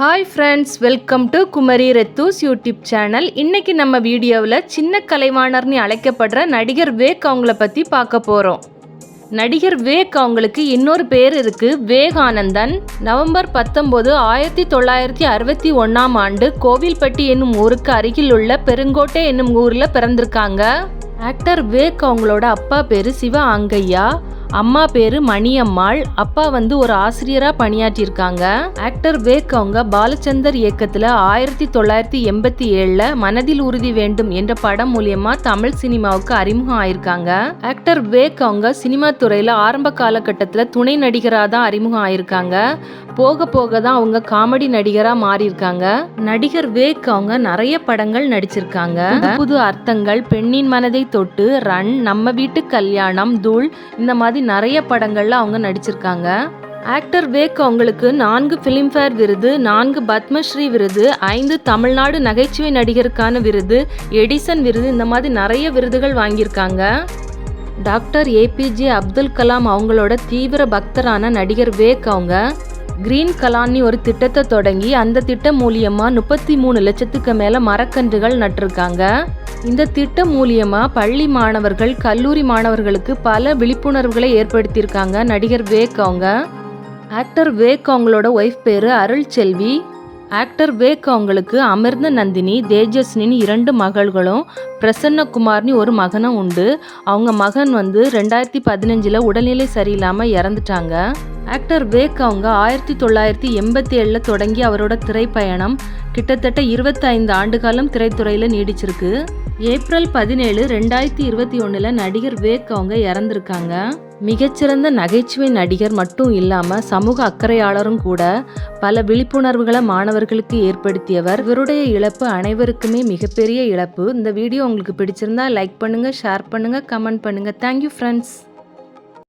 Hi friends welcome to Kumari ரெத்தூஸ் YouTube channel இன்னைக்கு நம்ம வீடியோவில் சின்ன கலைவாணர்னு அழைக்கப்படுற நடிகர் வேக் அவங்கள பற்றி பார்க்க போகிறோம் நடிகர் வேக் அவங்களுக்கு இன்னொரு பேர் இருக்கு வேகானந்தன் நவம்பர் பத்தொம்போது ஆயிரத்தி தொள்ளாயிரத்தி அறுபத்தி ஒன்றாம் ஆண்டு கோவில்பட்டி என்னும் ஊருக்கு அருகில் உள்ள பெருங்கோட்டை என்னும் ஊரில் பிறந்திருக்காங்க. ஆக்டர் வேக் அவங்களோட அப்பா பேர் சிவ அங்கையா அம்மா பேரு மணியம்மாள். அப்பா வந்து ஒரு ஆசிரியரா பணியாற்றியிருக்காங்க. ஆக்டர் வேக் அவங்க பாலச்சந்தர் இயக்கத்துல ஆயிரத்தி தொள்ளாயிரத்தி எண்பத்தி ஏழுல மனதில் உறுதி வேண்டும் என்ற படம் மூலியமா தமிழ் சினிமாவுக்கு அறிமுகம் ஆயிருக்காங்க. ஆக்டர் வேக் அவங்க சினிமா துறையில ஆரம்ப காலகட்டத்துல துணை நடிகரா தான் அறிமுகம் ஆயிருக்காங்க. போக போக தான் அவங்க காமெடி நடிகரா மாறியிருக்காங்க. நடிகர் வேக் அவங்க நிறைய படங்கள் நடிச்சிருக்காங்க. புது புது அர்த்தங்கள் பெண்ணின் மனதை தொட்டு ரன் நம்ம வீட்டு கல்யாணம் தூள் இந்த மாதிரி நிறைய படங்கள்ல அவங்க நடிச்சிருக்காங்க. ஆக்டர் வேக் அவங்களுக்கு நான்கு ஃபிலிம்ஃபேர் விருது நான்கு பத்மஸ்ரீ விருது ஐந்து தமிழ்நாடு நகைச்சுவை நடிகருக்கான விருது எடிசன் விருது இந்த மாதிரி நிறைய விருதுகள் வாங்கியிருக்காங்க. டாக்டர் ஏபிஜே அப்துல் கலாம் அவங்களோட தீவிர பக்தரான நடிகர் வேக் அவங்க. கிரீன் கலான்னு ஒரு திட்டத்தை தொடங்கி அந்த திட்டம் மூலியமா முப்பத்தி மூணு லட்சத்துக்கு மேல மரக்கன்றுகள் நட்டிருக்காங்க. இந்த திட்டம் மூலியமா பள்ளி மாணவர்கள் கல்லூரி மாணவர்களுக்கு பல விழிப்புணர்வுகளை ஏற்படுத்தியிருக்காங்க நடிகர் வேக் அவங்க. ஆக்டர் வேக் அவங்களோட ஒய்ஃப் பேரு அருள் செல்வி ஆக்டர் வேக் அவங்களுக்கு அமிர்த நந்தினி தேஜஸ்னின்னு இரண்டு மகள்களும் பிரசன்னகுமார்னு ஒரு மகனும் உண்டு. அவங்க மகன் வந்து ரெண்டாயிரத்தி பதினஞ்சில் உடல்நிலை சரியில்லாமல் இறந்துட்டாங்க. ஆக்டர் வேக் அவங்க ஆயிரத்தி தொள்ளாயிரத்தி எண்பத்தி ஏழில் தொடங்கி அவரோட திரைப்பயணம் கிட்டத்தட்ட இருபத்தைந்து ஆண்டு காலம் திரைத்துறையில் நீடிச்சிருக்கு. ஏப்ரல் பதினேழு ரெண்டாயிரத்தி இருபத்தி ஒன்றில் நடிகர் வேக் அவங்க இறந்துருக்காங்க. மிகச்சிறந்த நகைச்சுவை நடிகர் மட்டும் இல்லாமல் சமூக அக்கறையாளரும் கூட பல விழிப்புணர்வுகளை மாணவர்களுக்கு ஏற்படுத்தியவர். இவருடைய இழப்பு அனைவருக்குமே மிகப்பெரிய இழப்பு. இந்த வீடியோ உங்களுக்கு பிடிச்சிருந்தா லைக் பண்ணுங்கள் ஷேர் பண்ணுங்கள் கமெண்ட் பண்ணுங்கள் தேங்க்யூ ஃப்ரெண்ட்ஸ்